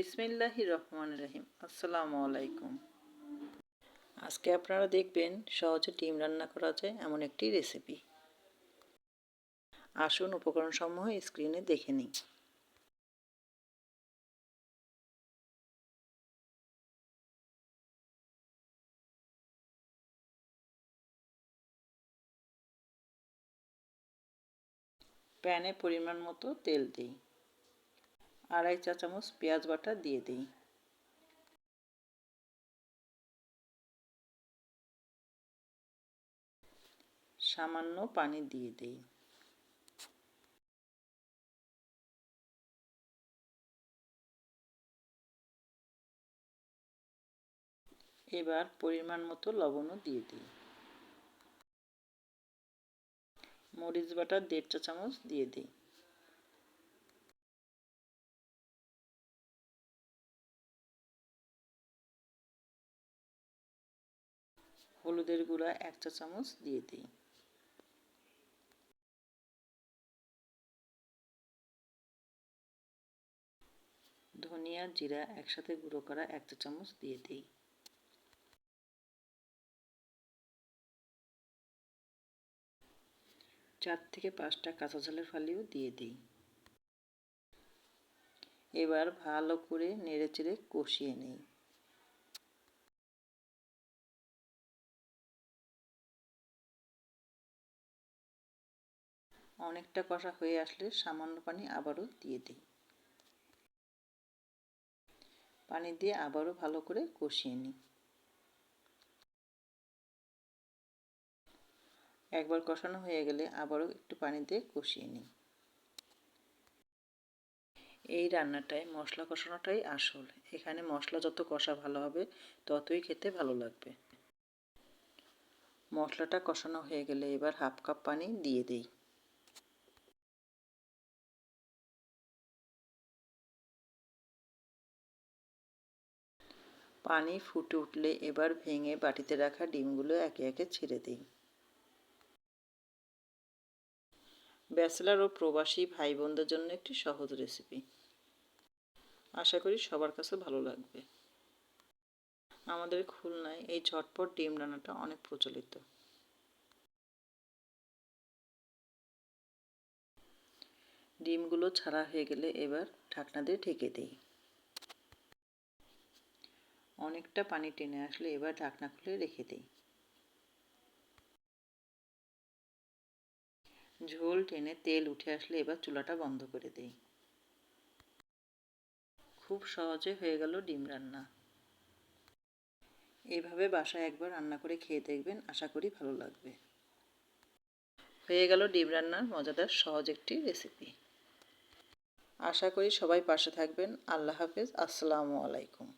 বিসমিল্লাহি রহমান রহিম। আসসালামু আলাইকুম। আজকে আপনারা দেখবেন সহজে ডিম রান্না করা যায় এমন একটি রেসিপি। আসুন উপকরণ সমূহ স্ক্রিনে দেখে নিই। প্যানে পরিমাণ মতো তেল দিই। আড়াই চা চামচ পেঁয়াজ বাটা দিয়ে দিই। সামান্য পানি দিয়ে দিই। এবার পরিমাণ মতো লবণও দিয়ে দিই। মরিচ বাটা দেড় চা চামচ দিয়ে দিই। হলুদের গুঁড়া এক চা চামচ দিয়ে দিই। ধনিয়া, জিরা একসাথে গুঁড়ো করা এক চা চামচ দিয়ে দিই। চার থেকে পাঁচটা কাঁচা ঝালের ফালিও দিয়ে দিই। এবার ভালো করে নেড়ে চেড়ে কষিয়ে নিই। অনেকটা কষা হয়ে আসলে সামান্য পানি আবারও দিয়ে দিই। পানি দিয়ে আবারও ভালো করে কষিয়ে নিই। একবার কষানো হয়ে গেলে আবারও একটু পানি দিয়ে কষিয়ে নিই। এই রান্নাটায় মশলা কষানোটাই আসল। এখানে মশলা যত কষা ভালো হবে, ততই খেতে ভালো লাগবে। মশলাটা কষানো হয়ে গেলে এবার হাফ কাপ পানি দিয়ে দিই। পানি ফুটে উঠলে এবার ভেঙে বাটিতে রাখা ডিমগুলো একে একে ছেড়ে দিই। ব্যাচেলার ও প্রবাসী ভাই বোনদের জন্য একটি সহজ রেসিপি আশা করি সবার কাছে ভালো লাগবে। আমাদের খুলনায় এই ঝটপট ডিম রান্নাটা অনেক প্রচলিত। ডিমগুলো ছাড়া হয়ে গেলে এবার ঢাকনা দিয়ে ঢেকে দিই। অনেকটা পানি টেনে আসলে এবার ঢাকনা খুলে রেখে দিই। ঝোল টেনে তেল উঠে আসলে এবার চুলাটা বন্ধ করে দিই। খুব সহজে হয়ে গেল ডিম রান্না। এভাবে বাসায় একবার রান্না করে খেয়ে দেখবেন, আশা করি ভালো লাগবে। হয়ে গেল ডিম রান্নার মজাদার সহজ একটি রেসিপি। আশা করি সবাই পাশে থাকবেন। আল্লাহ হাফেজ। আসসালামু আলাইকুম।